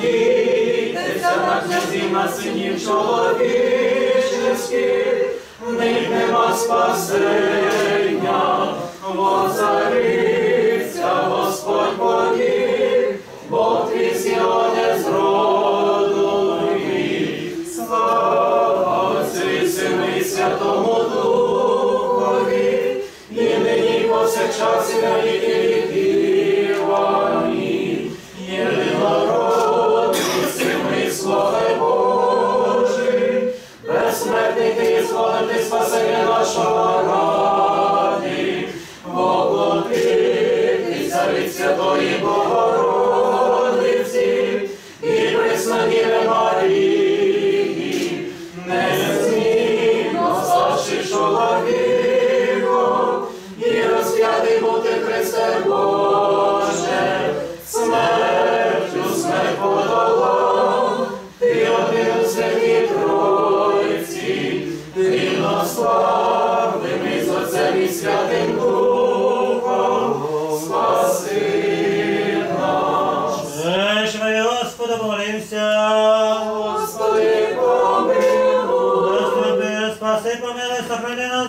надійтеся на князів, на синів чоловіческих, в них нема спасення, воцарився Господь повік, Бог твій Сіоне зродує. Слава Отцю і Сину і Святому від Святої Богородиці і Преснодіви Марії, незмінно старший чоловіком, і розп'ятий бути Христе Боже, Господа, молимся. Господи, помилуй. Господи, спаси, помилуй, сохрани